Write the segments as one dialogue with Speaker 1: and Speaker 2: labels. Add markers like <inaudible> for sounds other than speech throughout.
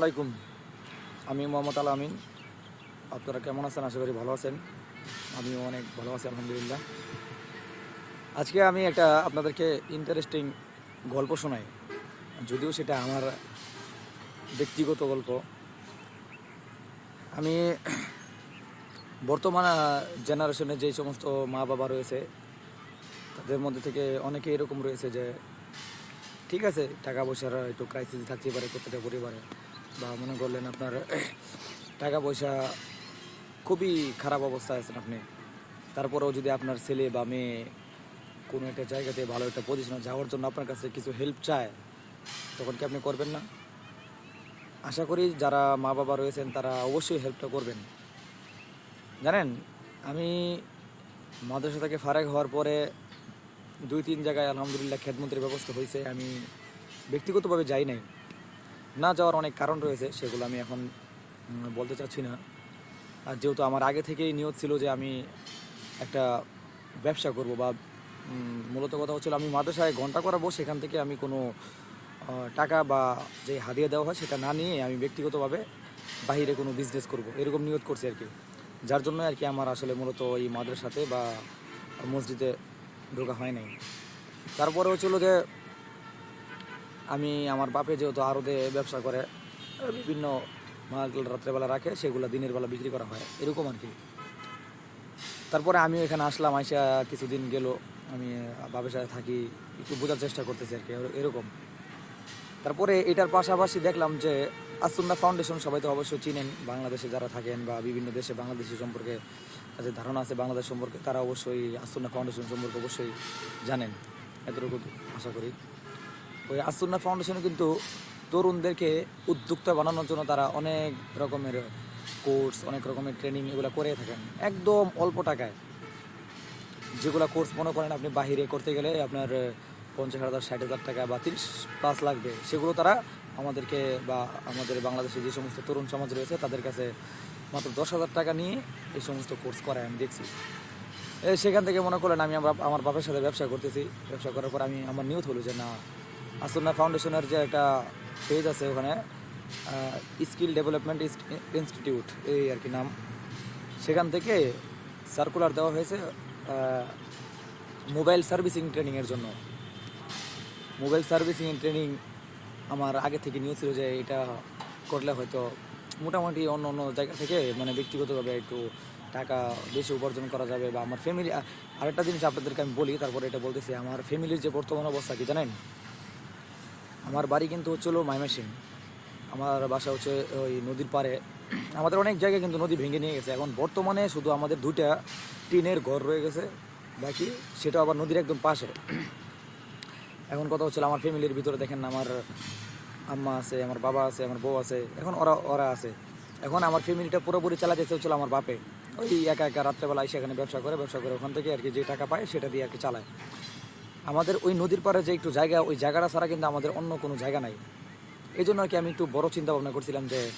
Speaker 1: আলাইকুম। আমি মোহাম্মদ আল আমিন। আপনারা কেমন আছেন? আশা করি ভালো আছেন। আমিও অনেক ভালো আছি, আলহামদুলিল্লাহ। আজকে আমি একটা আপনাদেরকে ইন্টারেস্টিং গল্প শোনাই। যদিও সেটা আমার ব্যক্তিগত গল্প। আমি বর্তমান জেনারেশনে যে সমস্ত মা বাবা রয়েছে, তাদের মধ্যে থেকে অনেকে এরকম রয়েছে যে, ঠিক আছে, টাকা পয়সার একটু ক্রাইসিস থাকতে পারে, প্রত্যেকটা পরিবারে। বা মনে করলেন আপনার টাকা পয়সা খুবই খারাপ অবস্থায় আছেন আপনি। তারপরেও যদি আপনার ছেলে বা মেয়ে কোনো একটা জায়গাতে ভালো একটা পজিশনে যাওয়ার জন্য আপনার কাছে কিছু হেল্প চায়, তখন কি আপনি করবেন না? আশা করি যারা মা বাবা রয়েছেন তারা অবশ্যই হেল্পটা করবেন। জানেন, আমি মাদ্রাসা থেকে ফারাক হওয়ার পরে দুই তিন জায়গায় আলহামদুলিল্লাহ খেদমন্ত্রীর ব্যবস্থা হয়েছে। আমি ব্যক্তিগতভাবে যাই নাই। না যাওয়ার অনেক কারণ রয়েছে, সেগুলো আমি এখন বলতে চাচ্ছি না। আর যেহেতু আমার আগে থেকেই নিয়ত ছিল যে আমি একটা ব্যবসা করব বা মূলত কথা হচ্ছিল আমি মাদ্রাসায় ঘণ্টা করাবো, সেখান থেকে আমি কোনো টাকা বা যে হাদিয়া দেওয়া হয় সেটা না নিয়ে আমি ব্যক্তিগতভাবে বাইরে কোনো বিজনেস করব, এরকম নিয়ত করছি আর কি। যার জন্য আর কি আমার আসলে মূলত এই মাদ্রাসাতে বা মসজিদে ঢোকা হয় নাই। তারপরে হচ্ছিল যে আমি আমার বাপে যেহেতু আরদে ব্যবসা করে বিভিন্ন মাল রাত্রেবেলা রাখে, সেগুলো দিনের বেলা বিক্রি করা হয়, এরকম আর কি। তারপরে আমি এখানে আসলাম, আইসা কিছুদিন গেল, আমি বাপের সাথে থাকি, একটু বোঝার চেষ্টা করতেছি আর কি এরকম। তারপরে এটার পাশাপাশি দেখলাম যে আসুন্না ফাউন্ডেশন সবাই তো অবশ্যই চিনেন, বাংলাদেশে যারা থাকেন বা বিভিন্ন দেশে বাংলাদেশি সম্পর্কে তাদের ধারণা আছে, বাংলাদেশ সম্পর্কে তারা অবশ্যই আসুন্না ফাউন্ডেশন সম্পর্কে অবশ্যই জানেন, এতটুকু আশা করি। ওই আসুন্না ফাউন্ডেশনে কিন্তু তরুণদেরকে উদ্যোক্তা বানানোর জন্য তারা অনেক রকমের কোর্স, অনেক রকমের ট্রেনিং এগুলো করে থাকেন। একদম অল্প টাকায়। যেগুলো কোর্স মনে করেন আপনি বাহিরে করতে গেলে আপনার পঞ্চাশ হাজার, ষাট হাজার টাকা বা তিরিশ প্লাস লাগবে। সেগুলো তারা আমাদেরকে বা আমাদের বাংলাদেশে যে সমস্ত তরুণ সমাজ রয়েছে তাদের কাছে মাত্র দশ হাজার টাকা নিয়ে এই সমস্ত কোর্স করায় আমি দেখছি। সেখান থেকে মনে করলেন আমি আমার বাপের সাথে ব্যবসা করতেছি। ব্যবসা করার পর আমি, আমার নিয়ত হলো যে না আসন্না ফাউন্ডেশনের যে একটা পেজ আছে ওখানে স্কিল ডেভেলপমেন্ট ইনস্টিটিউট এই আর কি নাম। সেখান থেকে সার্কুলার দেওয়া হয়েছে মোবাইল সার্ভিসিং ট্রেনিংয়ের জন্য। মোবাইল সার্ভিসিং ট্রেনিং আমার আগে থেকে নিয়ে ছিল যে এটা করলে হয়তো মোটামুটি অন্য অন্য জায়গা থেকে মানে ব্যক্তিগতভাবে একটু টাকা বেশি উপার্জন করা যাবে বা আমার ফ্যামিলি আরেকটা জিনিস আপনাদেরকে আমি বলি, তারপরে এটা বলতেছি, আমার ফ্যামিলির যে বর্তমান অবস্থা কি জানেন? আমার বাড়ি কিন্তু হচ্ছিল মাইমেসিং আমার বাসা হচ্ছে ওই নদীর পাড়ে। আমাদের অনেক জায়গায় কিন্তু নদী ভেঙে নিয়ে গেছে। এখন বর্তমানে শুধু আমাদের দুইটা টিনের ঘর রয়ে গেছে। বাকি সেটা আবার নদীর একদম পাশে। এখন কথা হচ্ছিল আমার ফ্যামিলির ভিতরে দেখেন আমার আম্মা আছে, আমার বাবা আছে, আমার বউ আছে। এখন ওরা ওরা আছে। এখন আমার ফ্যামিলিটা পুরোপুরি চালাতে হচ্ছিল আমার বাপে। ওই একা একা রাত্রেবেলা এসে এখানে ব্যবসা করে ব্যবসা করে ওখান থেকে আর কি যে টাকা পায় সেটা দিয়ে আর কি চালায়। আমাদের ওই নদীর পাড়ে যে একটু জায়গা, ওই জায়গাটা ছাড়া কিন্তু আমাদের অন্য কোনো জায়গা নাই। এই জন্য আর কি আমি একটু বড় চিন্তা ভাবনা করছিলাম যে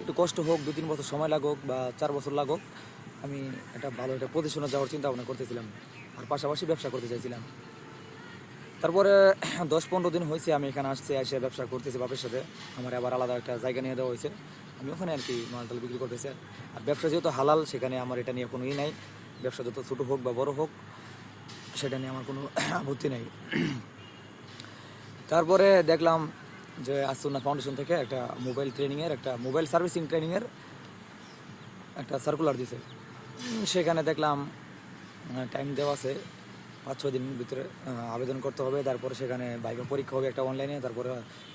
Speaker 1: একটু কষ্ট হোক দু তিন বছর সময় লাগুক বা চার বছর লাগুক, আমি একটা ভালো একটা পজিশনে যাওয়ার চিন্তা ভাবনা করতেছিলাম আর পাশাপাশি ব্যবসা করতে চাইছিলাম। তারপরে <clears throat> দশ পনেরো দিন হয়েছে আমি এখানে আসছি, এসে ব্যবসা করতেছি বাপের সাথে। আমার আবার আলাদা একটা জায়গা নিয়ে দেওয়া হয়েছে। আমি ওখানে আর কি মালটাল বিক্রি করতেছি। আর ব্যবসা যেহেতু হালাল, সেখানে আমার এটা নিয়ে কোনো ই নাই। ব্যবসা যত ছোটো হোক বা বড় হোক সেটা নিয়ে আমার কোনো আপত্তি নেই। তারপরে দেখলাম যে আসুন্না ফাউন্ডেশন থেকে একটা মোবাইল ট্রেনিংয়ের একটা মোবাইল সার্ভিসিং ট্রেনিংয়ের একটা সার্কুলার দিছে। সেখানে দেখলাম টাইম দেওয়া আছে পাঁচ ছয় দিনের ভিতরে আবেদন করতে হবে, তারপরে সেখানে বাইকে পরীক্ষা হবে একটা অনলাইনে তারপরে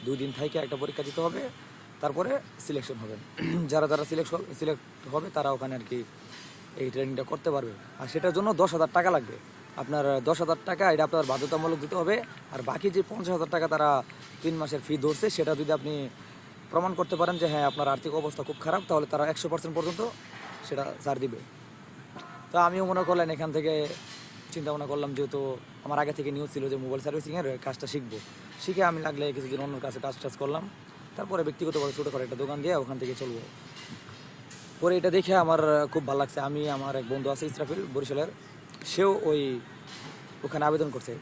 Speaker 1: দুই দিন থেকে একটা পরীক্ষা দিতে হবে, তারপরে সিলেকশন হবে। <clears throat> যারা যারা সিলেকশন সিলেক্ট হবে, তারা ওখানে আর কি এই ট্রেনিংটা করতে পারবে। আর সেটার জন্য দশ হাজার টাকা লাগবে। আপনার দশ হাজার টাকা, এটা আপনার বাধ্যতামূলক দিতে হবে। আর বাকি যে পঞ্চাশ হাজার টাকা তারা তিন মাসের ফি ধরছে, সেটা যদি আপনি প্রমাণ করতে পারেন যে হ্যাঁ আপনার আর্থিক অবস্থা খুব খারাপ, তাহলে তারা একশো পার্সেন্ট পর্যন্ত সেটা ছাড় দিবে। তো আমিও মনে করলেন, এখান থেকে চিন্তা ভাবনা করলাম যেহেতু আমার আগে থেকে নিউজ ছিল যে মোবাইল সার্ভিসিংয়ের কাজটা শিখব। শিখে আমি লাগলে কিছুদিন অন্য কাছে কাজ টাজ করলাম। তারপরে ব্যক্তিগতভাবে ছোটো করে একটা দোকান দিয়ে ওখান থেকে চলবো। পরে এটা দেখে আমার খুব ভালো লাগছে। আমি, আমার এক বন্ধু আছে ইসরাফিল বরিশালের। সেও ওই ওখানে আবেদন করছে।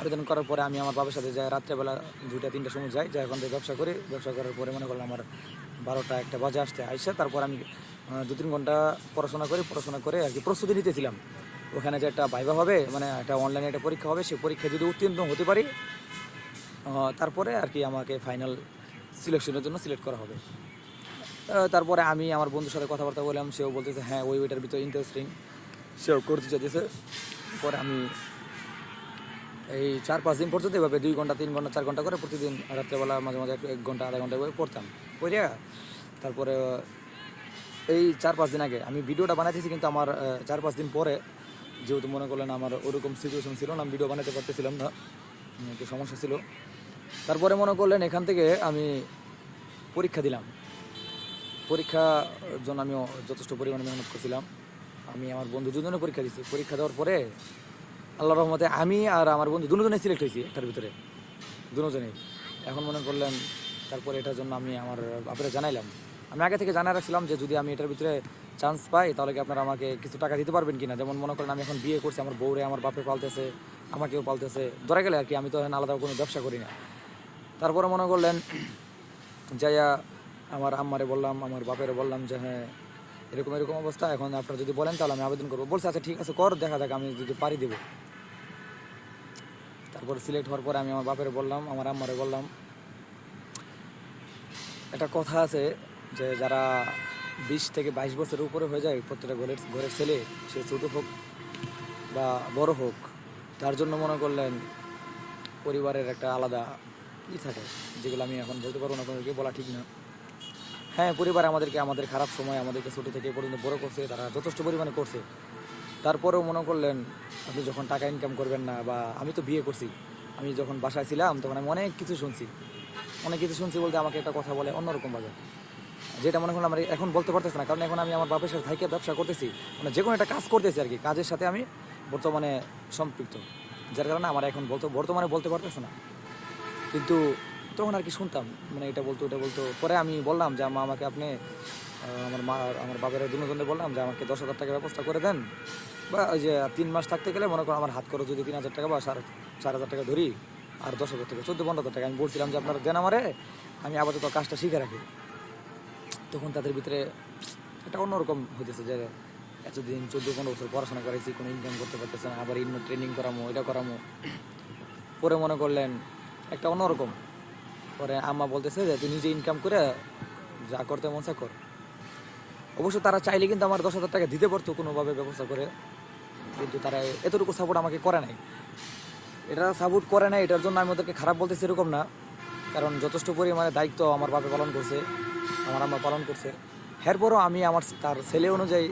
Speaker 1: আবেদন করার পরে আমি আমার বাবার সাথে যাই, রাত্রেবেলা দুইটা, তিনটার সময় যাই যাই ওখান থেকে ব্যবসা করি। ব্যবসা করার পরে মনে করলাম আমার বারোটা একটা বাজে আসতে আইসে তারপর আমি দু তিন ঘণ্টা পড়াশোনা করি, পড়াশোনা করে আর কি প্রস্তুতি নিতেছিলাম। ওখানে যে একটা ভাইবা হবে মানে একটা অনলাইনে একটা পরীক্ষা হবে, সেই পরীক্ষা যদি উত্তীর্ণ হতে পারি তারপরে আর কি আমাকে ফাইনাল সিলেকশনের জন্য সিলেক্ট করা হবে। তারপরে আমি আমার বন্ধুর সাথে কথাবার্তা বললাম, সেও বলতেছে হ্যাঁ ওই ওইটার ভিতরে ইন্টারেস্টিং সেও করতে চাইতেছে। পরে আমি এই চার পাঁচ দিন পর্যন্ত এভাবে দুই ঘণ্টা, তিন ঘণ্টা, চার ঘণ্টা করে প্রতিদিন রাত্রেবেলা মাঝে মাঝে এক- ঘণ্টা, আধা ঘণ্টা করে পড়তাম। পড়িয়া তারপরে এই চার পাঁচ দিন আগে আমি ভিডিওটা বানাইতেছি, কিন্তু আমার চার পাঁচ দিন পরে যেহেতু মনে করলেন আমার ওরকম সিচুয়েশন ছিল না ভিডিও বানাতে পারতেছিলাম না একটু সমস্যা ছিল। তারপরে মনে করলেন এখান থেকে আমি পরীক্ষা দিলাম। পরীক্ষার জন্য আমিও যথেষ্ট পরিমাণে মেহনত করছিলাম। আমি আমার বন্ধু দুজনে পরীক্ষা দিচ্ছি পরীক্ষা দেওয়ার পরে আল্লাহ রহমতে আমি আর আমার বন্ধু দুজনে সিলেক্ট হয়েছি একটার ভিতরে। দুজনেই। এখন মনে করলেন, তারপরে এটার জন্য আমি আমার আপনারা জানাইলাম। আমি আগে থেকে জানা রাখছিলাম যে যদি আমি এটার ভিতরে চান্স পাই, তাহলে কি আপনারা আমাকে কিছু টাকা দিতে পারবেন কিনা? যেমন মনে করেন আমি এখন বিয়ে করছি, আমার বউরে আমার বাপে পালতেছে, আমাকেও পালতেছে। ধরা গেলে আর কি, আমি তো এখন আলাদা কোনো ব্যবসা করি না। তারপরে মনে করলেন, যাইয়া আমার আম্মারে বললাম, আমার বাপেরে বললাম যে হ্যাঁ এরকম এরকম অবস্থা। এখন আপনারা যদি বলেন, তাহলে আমি আবেদন করব। বলছে আচ্ছা ঠিক আছে, কর, দেখা যাক, আমি যদি পারি দেবো। তারপর সিলেক্ট হওয়ার পরে আমি আমার বাপের বললাম, আমার আম্মারে বললাম। একটা কথা আছে যে, যারা বিশ থেকে বাইশ বছরের উপরে হয়ে যায়, প্রত্যেকটা ঘরের ঘরের ছেলে, সে ছোটো হোক বা বড় হোক, তার জন্য মনে করলেন পরিবারের একটা আলাদা ই থাকে, যেগুলো আমি এখন বলতে পারব না আপনাদেরকে বলা ঠিক না। হ্যাঁ পরিবার আমাদেরকে, আমাদের খারাপ সময় আমাদেরকে ছোটো থেকে পর্যন্ত বড় করছে, তারা যথেষ্ট পরিমাণে করছে। তারপরেও মনে করলেন, আপনি যখন টাকা ইনকাম করবেন না, বা আমি তো বিয়ে করছি, আমি যখন বাসায় ছিলাম, তখন আমি অনেক কিছু শুনছি। অনেক কিছু শুনছি বলতে আমাকে একটা কথা বলে অন্যরকমভাবে যেটা মনে করলাম, আমার এখন বলতে পারতেছে না, কারণ এখন আমি আমার বাপের সাথে থাইকে ব্যবসা করতেছি মানে যে কোনো একটা কাজ করতেছি আর কি, কাজের সাথে আমি বর্তমানে সম্পৃক্ত। যার কারণে আমার এখন বলতে, বর্তমানে বলতে পারতেছে না। কিন্তু তখন আর কি শুনতাম মানে এটা বলতো এটা বলতো। পরে আমি বললাম যে, মা, আমাকে আপনি আমার মা আমার বাবার দুজনে বললাম যে, আমাকে দশ হাজার টাকার ব্যবস্থা করে দেন। বা ওই যে তিন মাস থাকতে গেলে মনে করো আমার হাত খরচ যদি তিন হাজার টাকা বা সাড়ে, চার হাজার টাকা ধরি, আর দশ হাজার টাকা, চোদ্দ, পনেরো হাজার টাকা, আমি বলছিলাম যে, আপনারা দেন আমারে, আমি আপাতত কাজটা শিখে রাখি। তখন তাদের ভিতরে একটা অন্যরকম হইতেছে যে, এতদিন চোদ্দ, পনেরো বছর পড়াশোনা করাইছি কোনো ইনকাম করতে পারতেছে না, আবার ইনভেস্ট ট্রেনিং করামো, এটা করামো। পরে মনে করলেন একটা অন্যরকম। পরে আম্মা বলতেছে যে, তুই নিজে ইনকাম করে যা করতে মন কর। অবশ্য তারা চাইলে কিন্তু আমার দশ হাজার টাকা দিতে পারতো কোনোভাবে ব্যবস্থা করে, কিন্তু তারা এতটুকু সাপোর্ট আমাকে করে নাই। এটা সাপোর্ট করে নাই, এটার জন্য আমি ওদেরকে খারাপ বলতেছি এরকম না, কারণ যথেষ্ট পরিমাণে দায়িত্ব আমার বাপে পালন করছে, আমার আম্মা পালন করছে। এরপরও আমি আমার তার ছেলে অনুযায়ী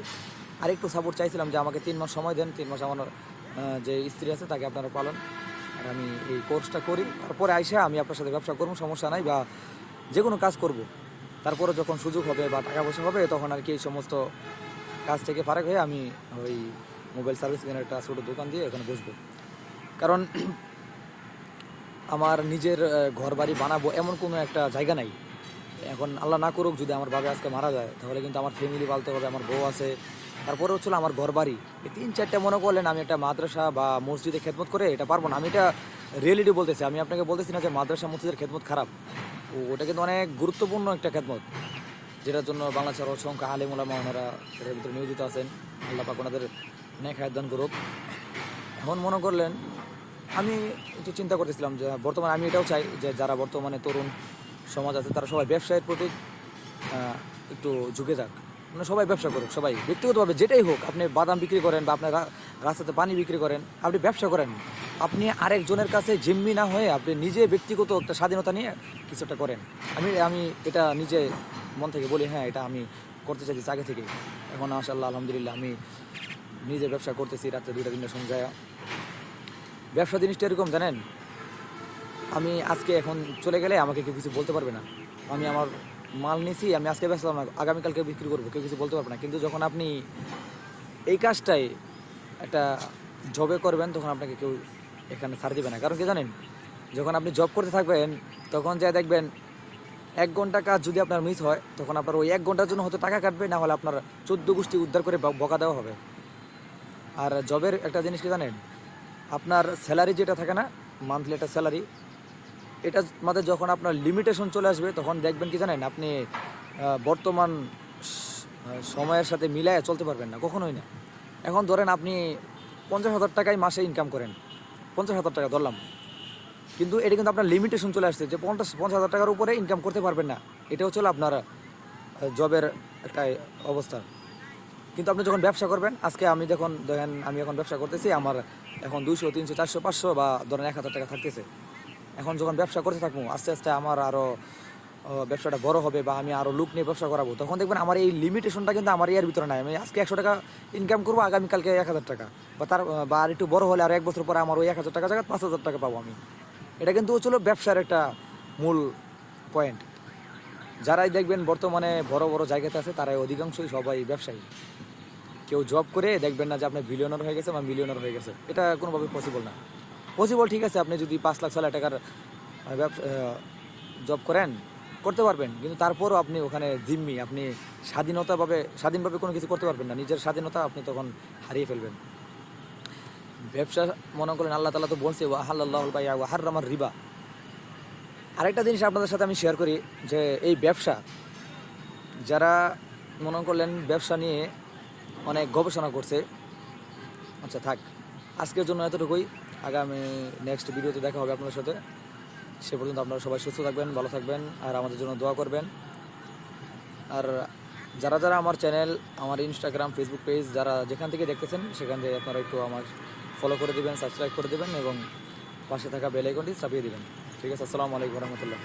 Speaker 1: আরেকটু সাপোর্ট চাইছিলাম যে, আমাকে তিন মাস সময় দেন, তিন মাস আমার যে স্ত্রী আছে তাকে আপনারা পালন আর আমি এই কোর্সটা করি। তারপরে আইসা আমি আপনার সাথে ব্যবসা করব, সমস্যা নাই, বা যে কোনো কাজ করব। তারপরে যখন সুযোগ হবে বা টাকা পয়সা হবে, তখন আর কি এই সমস্ত কাজ থেকে ফারাক হয়ে আমি ওই মোবাইল সার্ভিস একটা ছোটো দোকান দিয়ে এখানে বসবো। কারণ আমার নিজের ঘর বাড়ি বানাবো এমন কোনো একটা জায়গা নাই। এখন আল্লাহ না করুক, যদি আমার বাবা আজকে মারা যায়, তাহলে কিন্তু আমার ফ্যামিলি পালতে হবে, আমার বউ আছে। তারপরে হচ্ছিল আমার ঘর বাড়ি এই তিন, চারটে মনে করলেন আমি একটা মাদ্রাসা বা মসজিদে খেদমত করে এটা পারব না। আমি এটা রিয়েলিটি বলতেছি। আমি আপনাকে বলতেছি না যে মাদ্রাসা, মসজিদের খেদমত খারাপ। ও, ওটা কিন্তু অনেক গুরুত্বপূর্ণ একটা খেদমত, যেটার জন্য বাংলাদেশের অসংখ্য আলিমুলামা ওনারা এটার ভিতরে নিয়োজিত আছেন। আল্লাহ পাক ওনাদের নেক হায়াত দান করুক। এখন মনে করলেন, আমি একটু চিন্তা করতেছিলাম যে বর্তমানে আমি এটাও চাই যে যারা বর্তমানে তরুণ সমাজ আছে, তারা সবাই ব্যবসায়ের প্রতি একটু ঝুঁকে যাক। মানে সবাই ব্যবসা করুক, সবাই। ব্যক্তিগতভাবে যেটাই হোক, আপনি বাদাম বিক্রি করেন বা আপনার রাস্তাতে পানি বিক্রি করেন, আপনি ব্যবসা করেন। আপনি আরেকজনের কাছে জিম্মি না হয়ে আপনি নিজে ব্যক্তিগত একটা স্বাধীনতা নিয়ে কিছু একটা করেন। আমি আমি এটা নিজে মন থেকে বলি হ্যাঁ এটা আমি করতে চাইছি আগে থেকে এখন মাশাআল্লাহ, আলহামদুলিল্লাহ, আমি নিজে ব্যবসা করতেছি, রাত্রে দুইটা, তিনটার সময় যায়। ব্যবসা জিনিসটা এরকম, জানেন? আমি আজকে এখন চলে গেলে আমাকে কেউ কিছু বলতে পারবে না। আমি আমার মাল নিছি, আমি আজকে ব্যস্ত না, আগামীকালকে বিক্রি করব, কেউ কিছু বলতে পারবে না। কিন্তু যখন আপনি এই কাজটাই একটা জবে করবেন, তখন আপনাকে কেউ এখানে ছাড় দিবে না। কারণ কি জানেন, যখন আপনি জব করতে থাকবেন, তখন যা দেখবেন এক ঘণ্টা কাজ যদি আপনার মিস হয়, তখন আপনার ওই এক ঘণ্টার জন্য হয়তো টাকা কাটবে, না হলে আপনার চোদ্দ গোষ্ঠী উদ্ধার করে বকা দেওয়া হবে। আর জবের একটা জিনিস কি জানেন, আপনার স্যালারি যেটা থাকে না মান্থলি একটা স্যালারি এটা মাঝে যখন আপনার লিমিটেশন চলে আসবে, তখন দেখবেন কি জানেন, আপনি বর্তমান সময়ের সাথে মিলায় চলতে পারবেন না, কখনোই না। এখন ধরেন আপনি পঞ্চাশ হাজার টাকায় মাসে ইনকাম করেন, পঞ্চাশ হাজার টাকা ধরলাম। কিন্তু এটা কিন্তু আপনার লিমিটেশন চলে আসছে, যে পঞ্চাশ পঞ্চাশ হাজার টাকার উপরে ইনকাম করতে পারবেন না। এটাও হচ্ছে আপনার জবের একটা অবস্থা। কিন্তু আপনি যখন ব্যবসা করবেন, আজকে আমি যখন দেখেন, আমি এখন ব্যবসা করতেছি, আমার এখন দুইশো, তিনশো, চারশো, পাঁচশো বা ধরেন এক হাজার টাকা থাকতেছে। এখন যখন ব্যবসা করতে থাকব, আস্তে আস্তে আমার আরও ব্যবসাটা বড় হবে বা আমি আরও লুক নিয়ে ব্যবসা করাবো, তখন দেখবেন আমার এই লিমিটেশনটা কিন্তু আমার এর ভিতরে নাই। আমি আজকে একশো টাকা ইনকাম করব আগামীকালকে এক হাজার টাকা। বা তার বা আর একটু বড় হলে আর এক বছর পরে আমার ওই এক হাজার টাকা জায়গায় পাঁচ হাজার টাকা পাবো আমি। এটা কিন্তু হচ্ছিল ব্যবসার একটা মূল পয়েন্ট যারাই দেখবেন বর্তমানে বড় বড় জায়গাতে আছে, তারাই অধিকাংশই সবাই ব্যবসায়ী। কেউ জব করে দেখবেন না যে আপনি বিলিয়নার হয়ে গেছে বা মিলিয়নার হয়ে গেছে। এটা কোনোভাবে পসিবল না। পসিবল ঠিক আছে, আপনি যদি পাঁচ লাখ ছ লাখ টাকার জব করেন, করতে পারবেন। কিন্তু তারপরও আপনি ওখানে জিম্মি, আপনি স্বাধীনতাভাবে, স্বাধীনভাবে কোনো কিছু করতে পারবেন না। নিজের স্বাধীনতা আপনি তখন হারিয়ে ফেলবেন। ব্যবসা, মনে করেন আল্লাহ তালা তো বলছে আল্লাহ ভাই হার আমার রিবা। আরেকটা জিনিস আপনাদের সাথে আমি শেয়ার করি, যে এই ব্যবসা, যারা মনে করলেন ব্যবসা নিয়ে অনেক গবেষণা করছে আচ্ছা থাক, আজকের জন্য এতটুকুই। আগামী নেক্সট ভিডিওতে দেখা হবে আপনাদের সাথে। সে পর্যন্ত আপনারা সবাই সুস্থ থাকবেন, ভালো থাকবেন, আর আমাদের জন্য দোয়া করবেন। আর যারা যারা আমার চ্যানেল আমার ইনস্টাগ্রাম ফেসবুক পেজ যারা যেখান থেকে দেখতেছেন, সেখান থেকে আপনারা একটু আমার ফলো করে দেবেন সাবস্ক্রাইব করে দেবেন এবং পাশে থাকা বেল আইকনটি চাপিয়ে দেবেন। ঠিক আছে, আসসালামু আলাইকুম রহমতুল্লাহ।